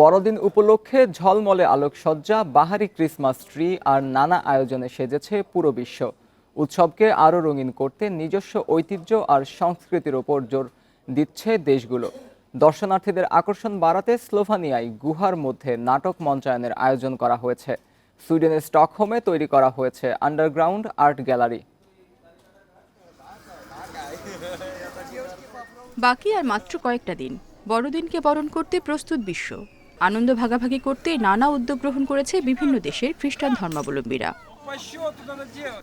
বড়দিন উপলক্ষে ঝলমলে আলোকসজ্জা, বাহারি ক্রিসমাস ট্রি আর নানা আয়োজনে সেজেছে পুরো বিশ্ব। উৎসবকে আরও রঙিন করতে নিজস্ব ঐতিহ্য আর সংস্কৃতির ওপর জোর দিচ্ছে দেশগুলো। দর্শনার্থীদের আকর্ষণ বাড়াতে স্লোভানিয়ায় গুহার মধ্যে নাটক মঞ্চায়নের আয়োজন করা হয়েছে। সুইডেনের স্টকহোমে তৈরি করা হয়েছে আন্ডারগ্রাউন্ড আর্ট গ্যালারি। বাকি আর মাত্র কয়েকটা দিন। বড়দিনকে বরণ করতে প্রস্তুত বিশ্ব। আনন্দ ভাগাভাগি করতে নানা উদ্যোগ গ্রহণ করেছে বিভিন্ন দেশের খ্রিস্টান ধর্মাবলম্বীরা।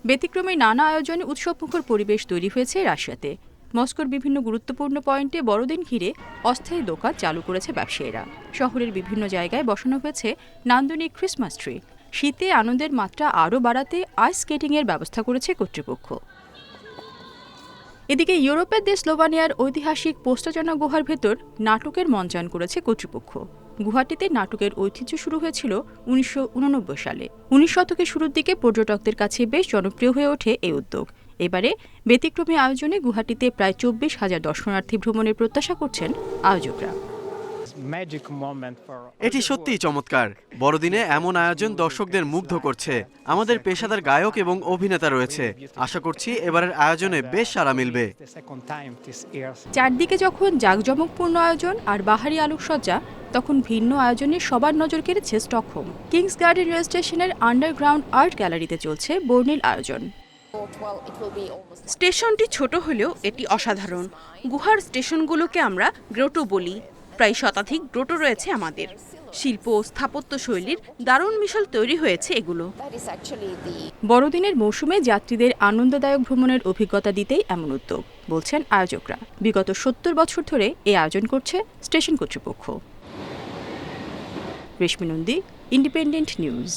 ব্যতিক্রমে নানা আয়োজনে উৎসবমুখর পরিবেশ তৈরি হয়েছে রাশিয়াতে। মস্কোর বিভিন্ন গুরুত্বপূর্ণ পয়েন্টে বড়দিন ঘিরে অস্থায়ী দোকান চালু করেছে ব্যবসায়ীরা। শহরের বিভিন্ন জায়গায় বসানো হয়েছে নান্দনিক ক্রিসমাস ট্রি। শীতে আনন্দের মাত্রা আরও বাড়াতে আইস স্কেটিংয়ের ব্যবস্থা করেছে কর্তৃপক্ষ। এদিকে ইউরোপের দেশ স্লোভানিয়ার ঐতিহাসিক পোস্টাজনা গুহার ভেতর নাটকের মঞ্চায়ন করেছে কর্তৃপক্ষ। গুহাটিতে নাটকের ঐতিহ্য শুরু হয়েছিল উনিশশো উননব্বই সালে। উনিশ শতকের শুরুর দিকে পর্যটকদের কাছে বেশ জনপ্রিয় হয়ে ওঠে এই উদ্যোগ। এবারে ব্যতিক্রমী আয়োজনে গুহাটিতে প্রায় চব্বিশ হাজার দর্শনার্থী ভ্রমণের প্রত্যাশা করছেন আয়োজকরা। এটি সত্যিই চমৎকার। বড়দিনে এমন আয়োজন দর্শকদের মুগ্ধ করছে। আমাদের পেশাদার গায়ক এবং অভিনেতা রয়েছে। আশা করছি এবারের আয়োজনে বেশ সাড়া মিলবে। চারদিকে যখন জাঁকজমকপূর্ণ আয়োজন আর বাহারি আলোকসজ্জা তখন ভিন্ন আয়োজনে সবার নজর কেড়েছে স্টকহোম। কিংস গার্ডেন রেল স্টেশনের আন্ডারগ্রাউন্ড আর্ট গ্যালারিতে চলছে বর্ণিল আয়োজন। স্টেশনটি ছোট হলেও এটি অসাধারণ। গুহার স্টেশনগুলোকে আমরা গ্রোটো বলি। প্রায় শতাধিক গ্রোটো রয়েছে আমাদের। শিল্প ও স্থাপত্য শৈলীর দারুণ মিশল তৈরি হয়েছে এগুলো। বড়দিনের মৌসুমে যাত্রীদের আনন্দদায়ক ভ্রমণের অভিজ্ঞতা দিতেই এমন উদ্যোগ বলছেন আয়োজকরা। বিগত সত্তর বছর ধরে এই আয়োজন করছে স্টেশন কর্তৃপক্ষ। রেশমি নন্দী ইন্ডিপেন্ডেন্ট নিউজ